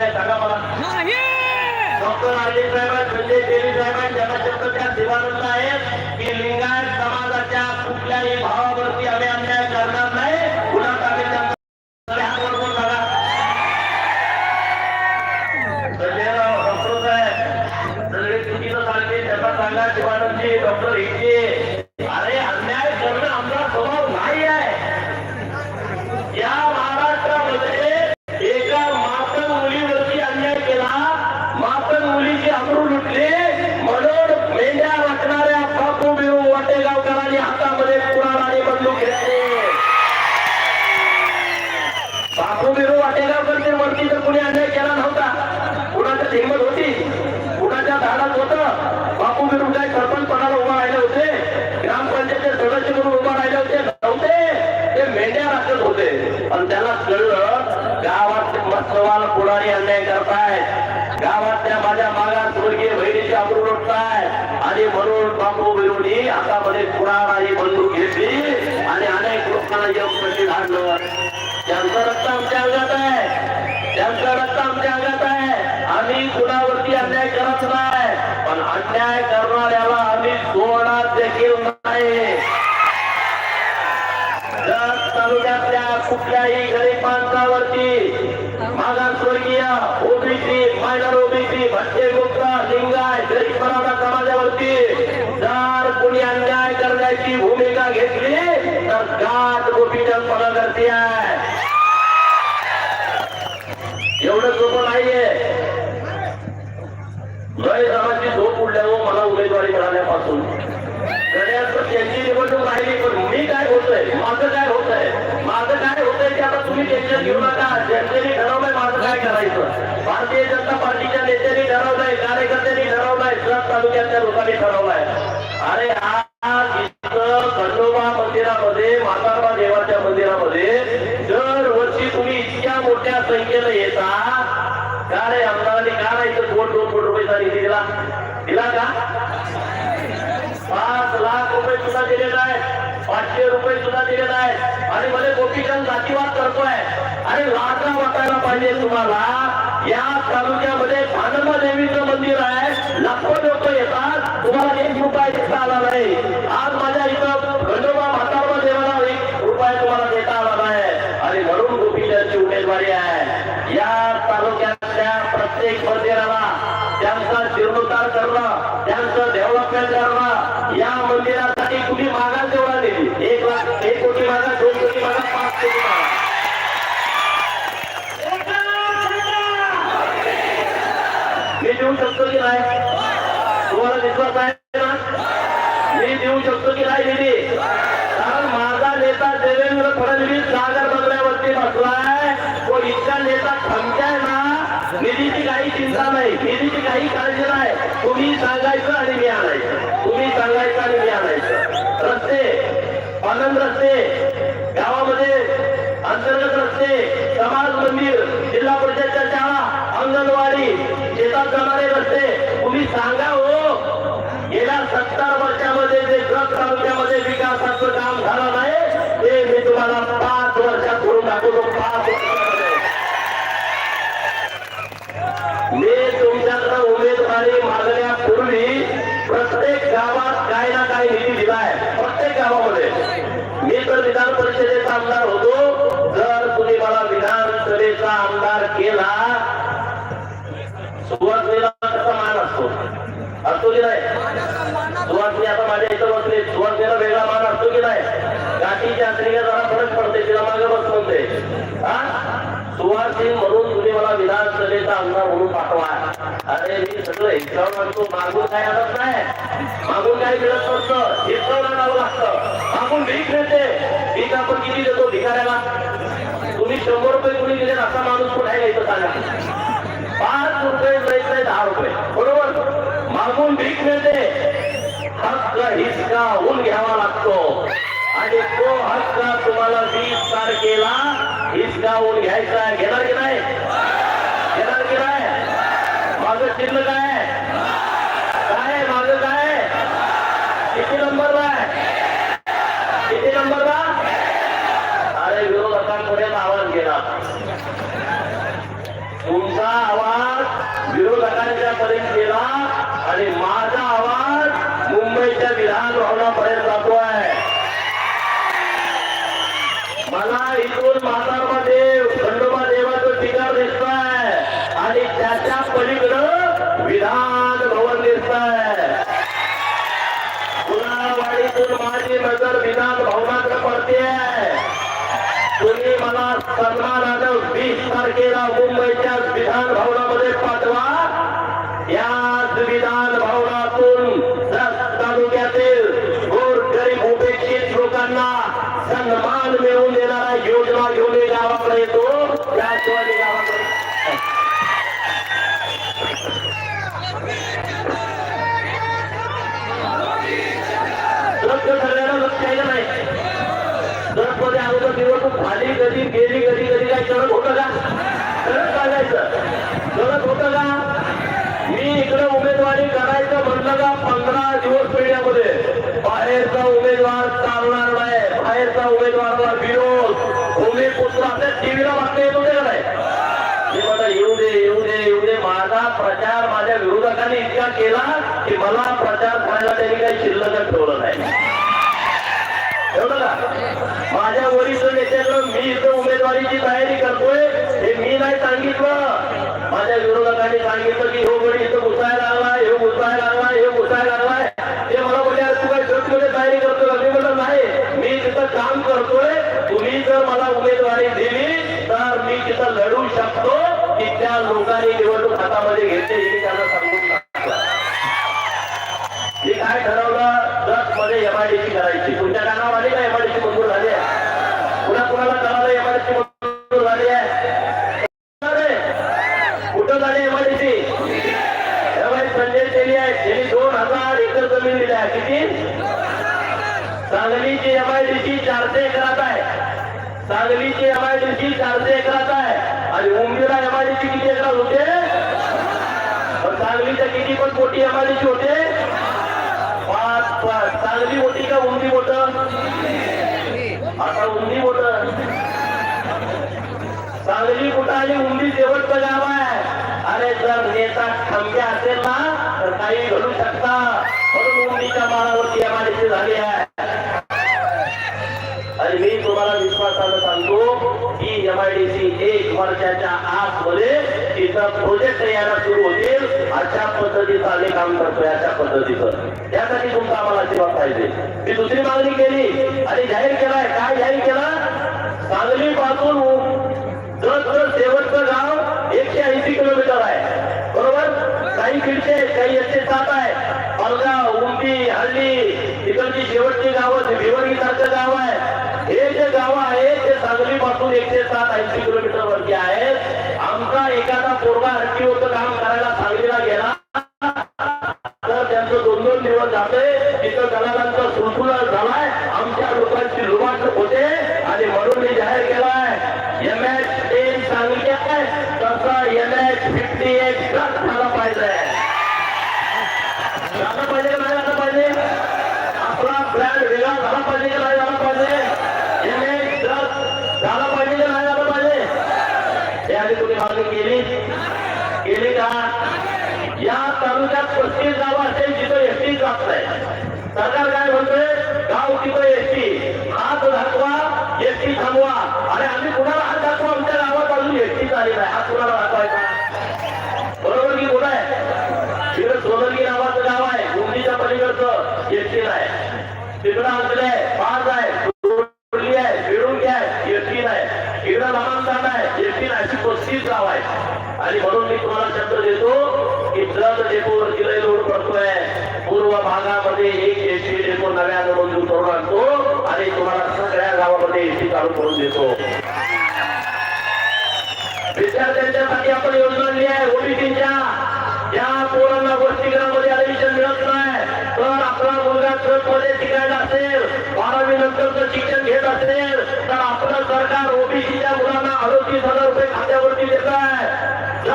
सांगा मला doctor RD साहेब आहेत, संजय तेली साहेब ज्यांना शब्द त्या दिवानंद आहेत. की लिंगायत अनेक लोकांना यमपट्टी धाडलं त्यांचं रक्त आमच्या अंगात आहे. त्यांचं रक्त आमच्या अंगात आहे. आम्ही कुणावरती अन्याय करत नाही. पण अन्याय करणाऱ्याला आम्ही सोडा देखील एवढं सोपं नाहीये. लय जणांची झोप उडल्यावर मला उमेदवारी मिळाल्यापासून. त्यांची निवडणूक राहिली पण मी काय होतोय माझं काय होतंय? माझं काय होतंय ते आता तुम्ही टेन्शन घेऊ नका. जनतेने ठरवलंय माझं काय करायचं? भारतीय जनता पार्टीच्या नेत्यांनी ठरवलंय कार्यकर्त्यांनी ठरवलंय सब तालुक्यातल्या लोकांनी ठरवलंय. अरे हा दिला का? पाच लाख रुपये सुद्धा दिलेला आहे. पाचशे रुपये सुद्धा दिलेला आहे. आणि मध्ये गोपीचंद जातीवाद करतोय. आणि लाजा वाटायला पाहिजे तुम्हाला. या तालुक्यामध्ये भानंबा देवीचं मंदिर आहे. लाखो लोक येतात. तुम्हाला एक रुपया देता आला नाही. दिली एक कोटी मागा दोन कोटी मागा पाच कोटी मागा मी देऊ शकतो की नाही तुम्हाला विश्वास आहे ना मी देऊ शकतो की नाही निधी कारण माझा नेता देवेंद्र फडणवीस सागर बंगल्यावरती बसलाय तो इतका नेता खमक्याय ना निधीची काही चिंता नाही निधीची काही काळजी नाही तुम्ही सांगायचं आणि मी आणायचं. तुम्ही सांगायचं आणि मी आणायचं. पालन रस्ते गावामध्ये अंतर्गत रस्ते समाज मंदिर जिल्हा परिषदच्या शाळा अंगणवाडी शेतात जाणारे रस्ते. तुम्ही सांगा हो. गेल्या सत्तर वर्षामध्ये जे ग्रस्त तालुक्यामध्ये विकासाचं काम झालं नाही ते मी तुम्हाला पाच वर्षात करून दाखवतो पाच मी तुमच्याकडे उमेदवारी मागण्यापूर्वी प्रत्येक गावात काही ना काही निधी दिलाय प्रत्येक गावामध्ये मी तर विधान परिषदेचा आमदार होतो. जर तुम्ही मला विधानसभेचा आमदार केला सुरुवातीला कसा मान असतो. असतो की नाही? सुरुवातीला आता माझ्या इथं बसले सुवासनीला वेगळा मान असतो की नाही गाठीची आश्रिया जरा फरक पडते तिला मागे बस म्हणते हा सुवासीन म्हणून तुम्ही मला विधानसभेचा आमदार म्हणून पाठवा अरे मी सगळं हिसाब म्हणतो मागून काय आणत नाही. मागून काय मिळत नसतं हिसाब आणावं लागतं. मागून भीक मिळते. भीक आपण किती देतो भिकाऱ्याला? तुम्ही शंभर रुपये कुणी दिले असा माणूस कुठे आहे इथं सांगा. पाच रुपये मिळत दहा रुपये. बरोबर? मागून भीक मिळते. हक्क ऊन घ्यावा लागतो. तारखेला मुंबईच्या विधान भवनामध्ये पाठवा. याच विधान भवनातून तालुक्यातील गोर गरीब उपेक्षित लोकांना सन्मान मिळवून देणारा योजना घेऊन गावाकडे येतो. त्याशिवाय गावाकडे. रद्द सगळ्यांना लक्ष आहे का नाही. मध्ये अगोदर निवडणूक झाली कधी गेली करत का मी इकडे उमेदवारी करायचं म्हटलं का पंधरा दिवस पिढ्यामध्ये बाहेरचा उमेदवार चालणार नाही. बाहेरचा उमेदवाराला विरोध. भूमिपुत्र आपल्या टीव्हीला बातम्या येत होते का नाही? मी मला येऊ दे येऊ दे येऊ दे. माझा प्रचार माझ्या विरोधकांनी इतका केला की मला प्रचार करायला त्यांनी काही शिल्लक ठेवलं नाही. माझ्या वरिष्ठ नेत्यांना मी इथं उमेदवारीची तयारी करतोय हे मी नाही सांगितलं. माझ्या विरोधकांनी सांगितलं की हो गडी इथं घुसायला लागलाय हे घुसायला हो लागलाय हे घुसायला हो लागलाय ते मला बोलले "अरे तू काय तयारी करतो मी म्हटलं नाही मी तिथं काम करतोय. तुम्ही जर मला उमेदवारी दिली तर मी तिथं लढू शकतो की त्या लोकांनी निवडणूक हातामध्ये घेतली त्यांना एमआयडीसी चारशे एकरात आहे. सांगलीची एमआयडीसी चारशे एकरात आहे. आणि मुंबईला एमआयडीसी किती एकरात होते? पण सांगलीच्या किती पण मोठी एमआयडीसी होते? पाच पाच. सांगली मोठी का उंदी मोठ? आता उंदी मोठ. सांगली कुठं आणि उंदी शेवटचं गाव आहे. अरे जर नेता खंबे असेल ना तर काही घडू शकता. म्हणून उंदीच्या मानावरती एमआयडीसी झाली आहे. वर्षाच्या आतमध्ये तिथं प्रोजेक्ट यायला सुरू होतील अशा पद्धतीचं आम्ही काम करतोय अशा पद्धतीचं. त्यासाठी तुमचा आम्हाला आशीर्वाद पाहिजे मी दुसरी मागणी केली. आणि जाहीर केलाय. काय जाहीर केला? सांगली पासून जर शेवटचं गाव एकशे ऐंशी किलोमीटर आहे. बरोबर? काही खिडके काही एकशे सात आहे. पालगाव उंटी हल्ली तिकडची शेवटची गावं भिवणी सारखं गाव आहे. हे जे गाव आहे ते सांगली पासून एकशे सात ऐंशी किलोमीटर आमचा एखादा पोरगा हे आधी तुम्ही मागणी केली? केली का? या तालुक्यात पस्तीस गावं असेल जिथं एसटी जात नाही सरकार काय देतो की जत डेपो जिरे लोड पडतोय. पूर्व भागामध्ये एक एसटी डेपो नव्यानं मंजूर करून आणतो आणि तुम्हाला सगळ्या गावामध्ये एसटी चालू करून देतो. विद्यार्थ्यांच्यासाठी आपण योजना आणली आहे ओबीसीच्या. ज्या पोरांना वसतिगृहामध्ये ऍडमिशन मिळत नाही. तर आपला मुलगा ट्रकमध्ये शिकायला असेल बारावी नंतरचं शिक्षण घेत असेल तर आपलं सरकार ओबीसीच्या मुलांना अडोतीस हजार रुपये खात्यावरती देत आहे.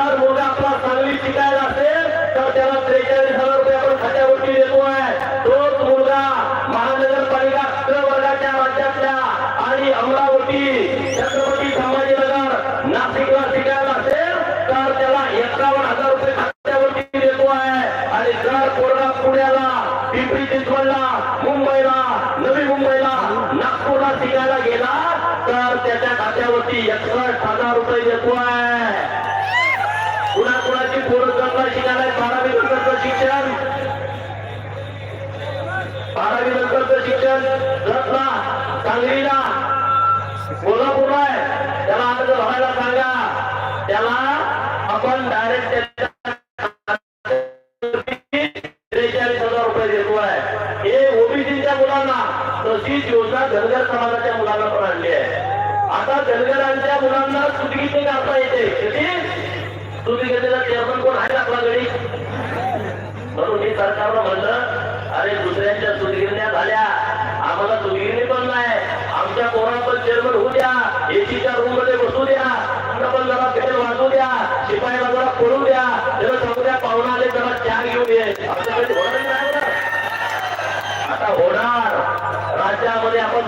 जर मुलगा आपला सांगली शिकायला असेल तर त्याला त्रेचाळीस हजार पोरं बारावी नंतरचं शिक्षण. बारावी नंतरचं शिक्षण रत्ना सांगलीला. कोल्हापूरला आहे. त्याला अर्ज भरायला सांगा. त्याला आपण डायरेक्ट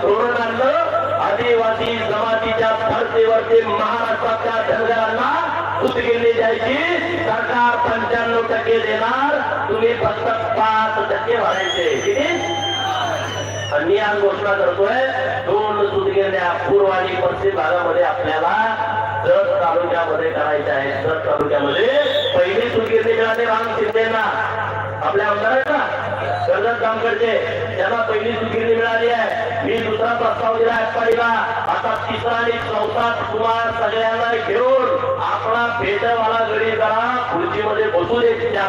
धोरण आणलं आदिवासी जमातीच्या धर्तीवरती महाराष्ट्राच्या धनगरांना सुतगिरणी द्यायची सरकार पंच्याण्णव टक्के देणार तुम्ही फक्त पाच टक्के भरायचे. किती? मी आज घोषणा करतोय दोन सुतगिरण्या पूर्व आणि पश्चिम भागामध्ये आपल्याला जत तालुक्यामध्ये करायच्या आहेत जत तालुक्यामध्ये पहिली सुतगिरणी मिळाली राम शिंदेना. आपल्या आमदारांना. काम करते. त्याला पहिली सुतगिरणी मिळाली आहे. मी दुसरा प्रस्ताव दिला पाहिला आता तिसरा आणि चौथा कुमार सगळ्यांना घेऊन आपला भेटवाला घरी जरा खुर्चीमध्ये बसू दे त्या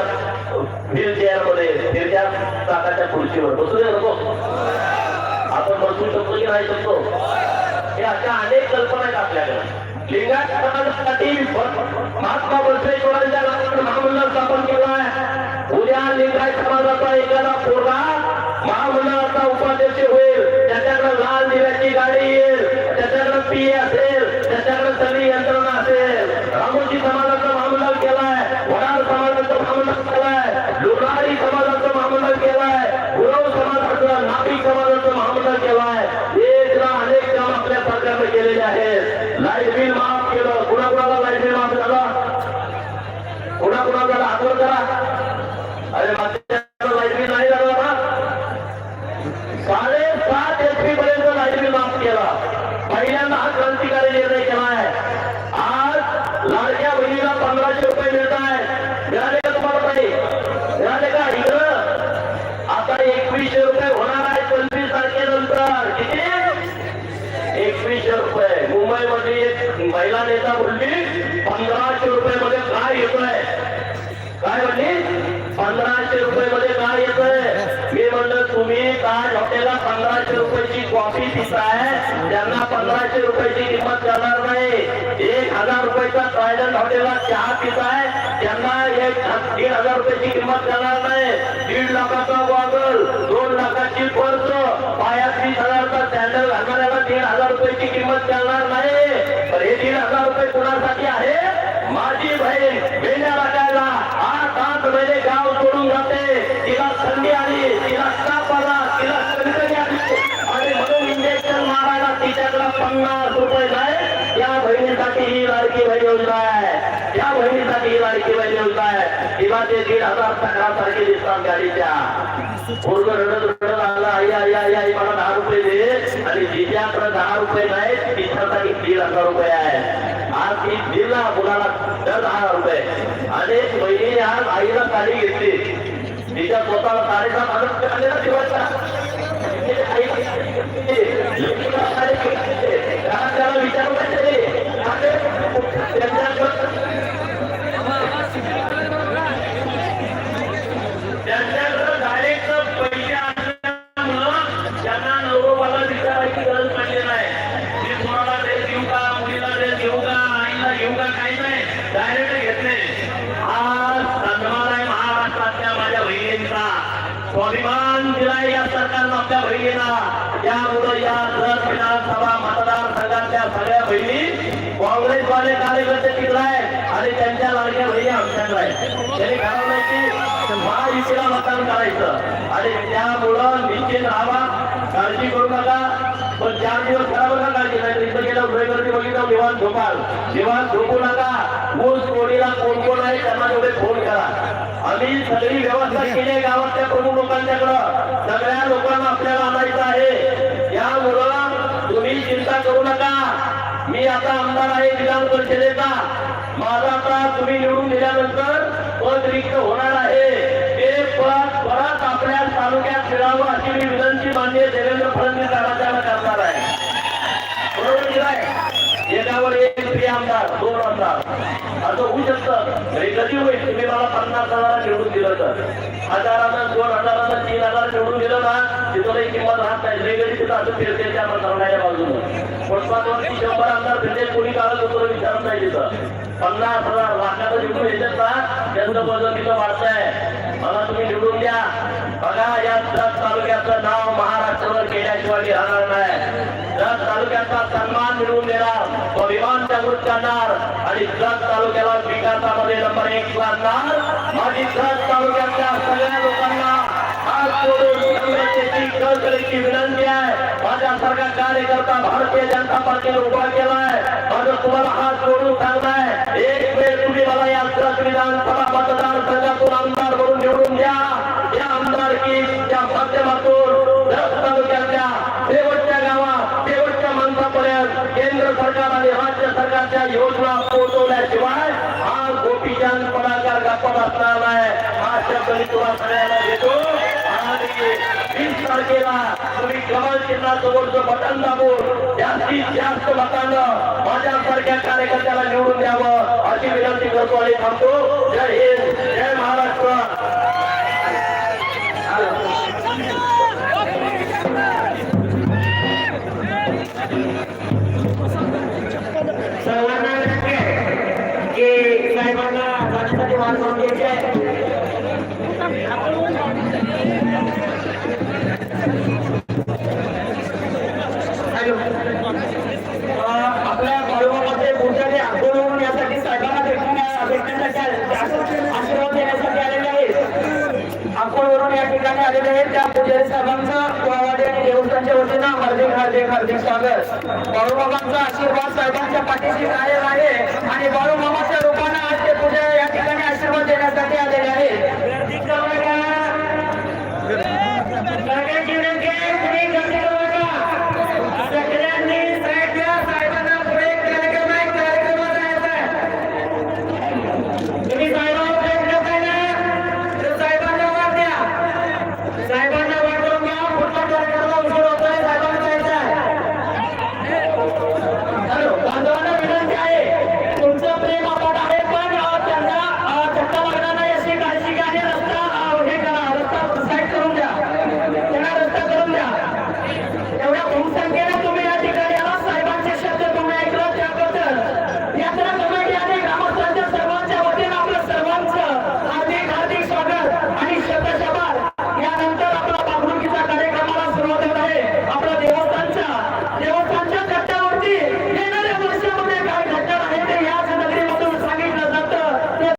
व्हील चेअरमध्ये फिरत्या चाकाच्या खुर्चीवर. बसू दे नको. आपण बसू शकतो की नाही शकतो? हे अशा अनेक कल्पना आहेत आपल्याकडे. लिंगायत समाजासाठी महात्मा बसवेश्वरांच्या महामंडळ स्थापन केलं आहे. उद्या लिंगायत समाजाचा एखादा पोरगा महामंडळाचा उपाध्यक्ष होईल. महिला नेता बोलली पंधराशे रुपये मध्ये काय येतोय? काय म्हणली? पंधराशे रुपये मध्ये काय येतोय? मी म्हणलं तुम्ही काय हॉटेलला पंधराशे रुपयाची कॉफी पिताय? त्यांना पंधराशे रुपयाची किंमत करणार नाही. एक हजार रुपयाचा ट्रायडंट हॉटेलला चहा पिताय? त्यांना एक दीड हजार रुपयाची किंमत करणार नाही. दीड लाखाचा गॉगल दोन लाखाची पर्स पायात वीस हजारचा सॅन्डल घालणाऱ्याला दीड हजार रुपयाची किंमत करणार नाही. तीन हजार रुपये कुणासाठी आहे? माझी बहीण मेंढ्या राखायला आठ आठ महिने गाव सोडून जाते. तिला थंडी आली तिला ताप आला तिला कणकणी आली. आणि म्हणून इंजेक्शन मारायला तिच्याकडे पन्नास रुपये नाही या बहिणीसाठी ही लाडकी बहीण योजना आहे. त्या बहिणीसाठी ही लाडकी बहीण योजना आहे. तिला ते दीड हजार तक्रारसारखे दिसतात गाडीच्या पोरग रडत रडत आला आई आई आई आई मला दहा रुपये दे. आणि जिच्याकडे दहा रुपये नाही तिच्यासाठी दीड हजार रुपये आहे. आज ती दिला मुलाला दर दहा रुपये. अनेक बहिणीने आज आईला साडी घेतली. तिच्या स्वतःला साडेसात हजार रुपये ठेवायचा त्याला विचारू त्यांच्याकडे सरकारनं आपल्या बहिणीला या दर विधानसभा मतदारसंघातल्या सगळ्या बहिणी काँग्रेसवाले कार्यकर्ते तिकडे आहेत आणि त्यांच्या लाडक्या बहिणी आमच्याकडे आहेत. त्यांनी ठरवलंय की महायुतीला मतदान करायचं. आणि त्यामुळं निश्चित राहावा काळजी करू नका. पण चार दिवस खराब नका काळजी? नाही इथं गेलं गर्दी बघितलं निवांत झोपाल. निवांत झोपू नका. ऊस कोणीला कोण कोण आहे त्यांना तेवढे फोन करा. आम्ही सगळी व्यवस्था केली आहे गावातल्या प्रमुख लोकांच्याकडं. सगळ्या लोकांना आपल्याला आणायचं आहे. यामुळं तुम्ही चिंता करू नका. मी आता आमदार आहे विधान परिषदेचा. माझा आता तुम्ही निवडून दिल्यानंतर पद रिक्त होणार आहे. ते पद परत आपल्या तालुक्यात मिळावं अशी मी विनंती मान्य देवेंद्र फडणवीस साहेबांना करणार आहे. बरोबर आहे नाही एकावर एक प्रिय आमदार दोन आमदार. असं होऊ शकतं. तरी कधी होईल? तुम्ही मला पन्नास हजार निवडून दिलं तर. हजारानं दोन हजारानं तीन हजार निवडून दिलं ना तिथं किंमत राहत नाही. वेगळी तिथं असं फिरते त्या करण्याच्या बाजूनं. फुटपाथवरती शंभर आमदार फिरते कोणी कागद होतो विचारत नाही तिथं. पन्नास हजार लाखाचं निवडून येतात ना त्यांचं वजन तिथं वाढतंय. मला तुम्ही निवडून द्या. बघा या दस तालुक्याचं नाव महाराष्ट्रावर केल्याशिवाय राहणार नाही. दस तालुक्याचा सन्मान मिळवून देणार स्वाभिमान जागृत आणि जत तालुक्याला विकासामध्ये नंबर एक लागणार. आणि जत तालुक्यातल्या सगळ्या लोकांना हात विनंती आहे. माझ्यासारखा कार्यकर्ता भारतीय जनता पार्टीने उभा केलाय. माझं तुम्हाला हात जोडून सांगताय. हा शब्द मी तुम्हाला सगळ्यांना देतो आणि वीस तारखेला तुम्ही कमल चिन्हासमोरचं बटन दाबून जास्तीत जास्त मतानं माझ्यासारख्या कार्यकर्त्याला निवडून द्यावं अशी विनंती करतो आणि थांबतो. जय हिंद. जय आणि वतीनं हार्दिक हार्दिक हार्दिक स्वागत. बाळूबाबांचा आशीर्वाद साहेबांच्या पाठीशी कायम आहे आणि बाळूबाबा